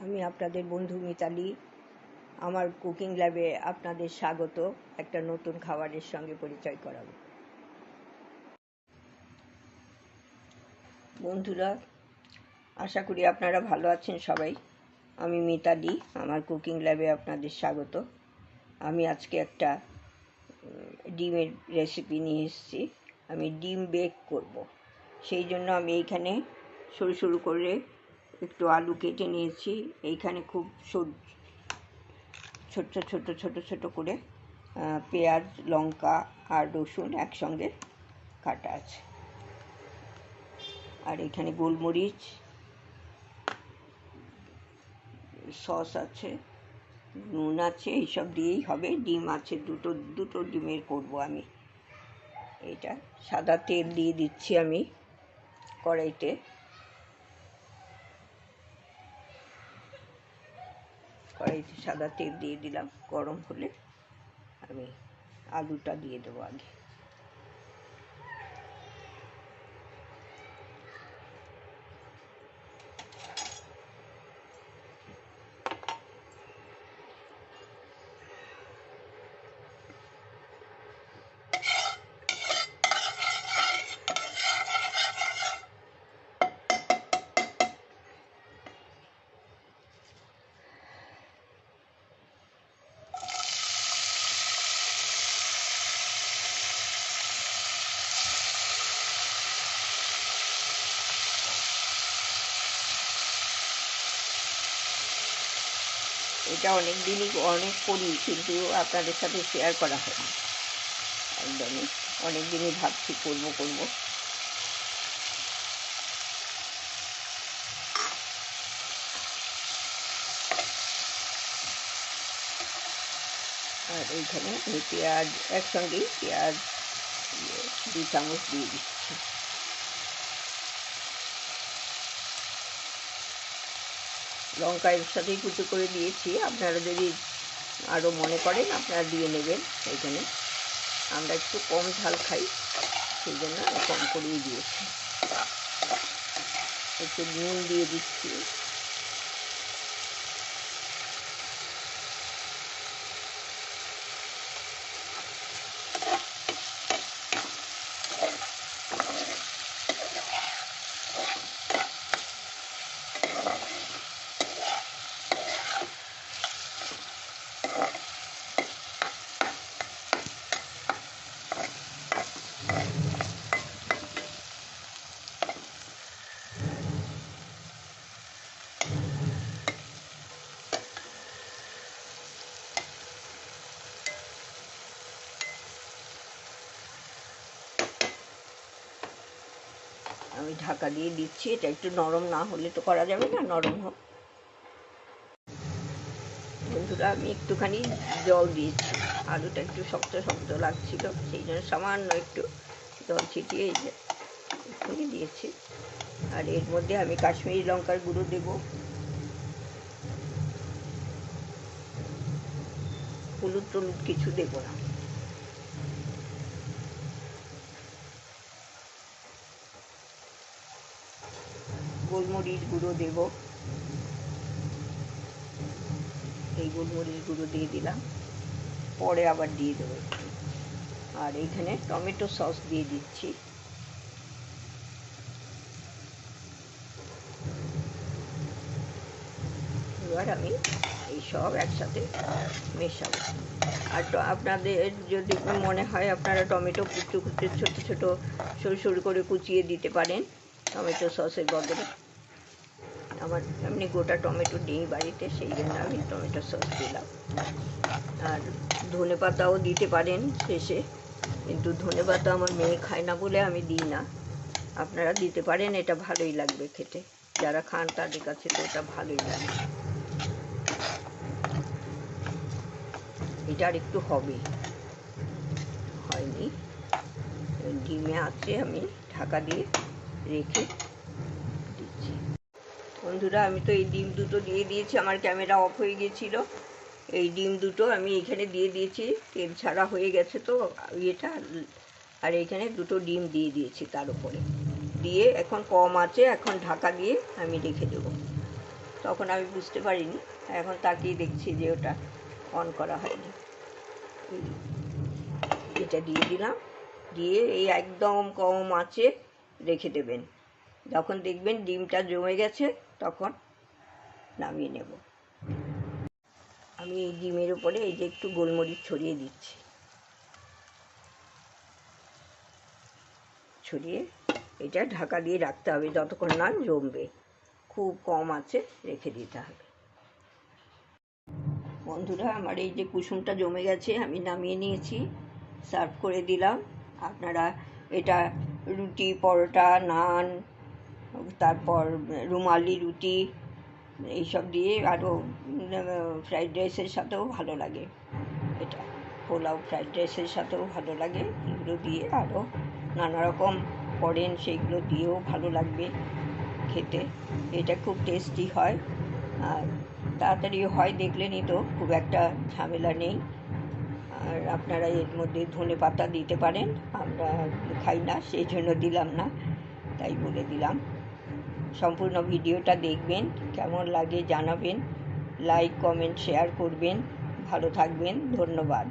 আমি আপনাদের বন্ধু মিতালি। আমার কুকিং ল্যাবে আপনাদের স্বাগত। একটা নতুন খাবারের সঙ্গে পরিচয় করাবো। বন্ধুরা, আশা করি আপনারা ভালো আছেন সবাই। আমি মিতালি, আমার কুকিং ল্যাবে আপনাদের স্বাগত। আমি আজকে একটা ডিমের রেসিপি নিয়ে এসেছি। আমি ডিম বেক করব। সেই জন্য আমি এইখানে সরু সরু করে একটু আলু কেটে নিয়েছি। এইখানে খুব ছোট্ট ছোট ছোট ছোট করে পেঁয়াজ, লঙ্কা আর রসুন একসঙ্গে কাটা আছে। আর এখানে গোলমরিচ, সস আছে, নুন আছে, এইসব দিয়েই হবে। ডিম আছে, দুটো দুটো ডিমের করব আমি। এটা সাদা তেল দিয়ে দিচ্ছি আমি কড়াইতে। কড়াইতে সাদা তেল দিয়ে দিলাম গরম হলে। আমি আলুটা দিয়ে দেবো আগে। এটা অনেক দিনই অনেক করি, কিন্তু আপনাদের সাথে শেয়ার করা হয় একদমই অনেক দিনই ভাবছি করব করব। আর এইখানে আমি পেঁয়াজ একসঙ্গেই, পেঁয়াজ দিয়ে দু চামচ দিয়ে দিচ্ছি। লঙ্কা এর সাথেই কুচি করে দিয়েছি। আপনারা যদি আরও মনে করেন, আপনারা দিয়ে নেবেন এখানে আমরা একটু কম ঝাল খাই সেই জন্য কম করেই দিয়েছি। একটু নুন দিয়ে দিচ্ছি। আমি ঢাকা দিয়ে দিচ্ছি, এটা একটু নরম না হলে তো করা যাবে না, নরম হোক। বন্ধুরা, আমি একটুখানি জল দিয়েছি, আলুটা একটু শক্ত শক্ত লাগছিল, সেই জন্য সামান্য একটু জল ছিটিয়ে এই যে একটুখানি দিয়েছি। আর এর মধ্যে আমি কাশ্মীরি লঙ্কার গুঁড়ো দেবো। হলুদ টলুদ কিছু দেবো না। গোলমরিচ গুঁড়ো দেব। এই গোলমরিচ গুঁড়ো দিয়ে দিলাম। পরে আবার দিয়ে দেবো আর এইখানে টমেটো সস দিয়ে দিচ্ছি। এবার আমি এই সব একসাথে মেশাবো। আর আপনাদের যদি মনে হয় আপনারা টমেটো কুচু কুচু ছোট ছোট সরু সরু করে কুচিয়ে দিতে পারেন। টমেটো সসের বদলে। আমার এমনি গোটা টমেটো নেই বাড়িতে, সেই জন্য আমি টমেটো সস দিলাম। আর ধনে পাতাও দিতে পারেন শেষে, কিন্তু ধনে পাতা আমার মেয়ে খায় না বলে আমি দিই না। আপনারা দিতে পারেন, এটা ভালোই লাগবে খেতে। যারা খান তাদের কাছে তো এটা ভালোই লাগে। এটা আর একটু হবে। হয়নি। ডিমে আছে আমি ঢাকা দিয়ে রেখে বন্ধুরা, আমি তো এই ডিম দুটো দিয়ে দিয়েছি, আমার ক্যামেরা অফ হয়ে গিয়েছিল। এই ডিম দুটো আমি এখানে দিয়ে দিয়েছি, তেল ছাড়া হয়ে গেছে তো ইয়েটা আর এখানে দুটো ডিম দিয়ে দিয়েছি তার উপরে। দিয়ে এখন কম আছে, এখন ঢাকা দিয়ে আমি রেখে দেবো। তখন আমি বুঝতে পারিনি, এখন তাকিয়ে দেখছি যে ওটা অন করা হয়নি। এটা দিয়ে দিলাম, দিয়ে এই একদম কম আঁচে রেখে দেবেন। যখন দেখবেন ডিমটা জমে গেছে, তখন নামিয়ে নেব। আমি এই ডিমের উপরে এই যে একটু গোলমরিচ ছড়িয়ে দিচ্ছি। ছড়িয়ে এটা ঢাকা দিয়ে রাখতে হবে, যতক্ষণ না জমবে। খুব কম আছে, রেখে দিতে হবে। বন্ধুরা, আমার এই যে কুসুমটা জমে গেছে, আমি নামিয়ে নিয়েছি, সার্ভ করে দিলাম। আপনারা এটা রুটি, পরোটা, নান তারপর রুমালি, রুটি, এইসব দিয়ে আরও ফ্রাইড রাইসের সাথেও ভালো লাগে। এটা, পোলাও ফ্রাইড রাইসের সাথেও ভালো লাগে। এগুলো দিয়ে আরও নানা রকম করেন, সেইগুলো দিয়েও ভালো লাগবে খেতে। এটা খুব টেস্টি হয়। আর তাড়াতাড়ি হয় দেখলেনই তো, খুব একটা ঝামেলা নেই। আর আপনারা এর মধ্যে ধনে পাতা দিতে পারেন, আমরা খাই না, সেই জন্য দিলাম না, তাই বলে দিলাম। সম্পূর্ণ ভিডিওটা দেখবেন কেমন লাগে জানাবেন লাইক কমেন্ট শেয়ার করবেন। ভালো থাকবেন ধন্যবাদ।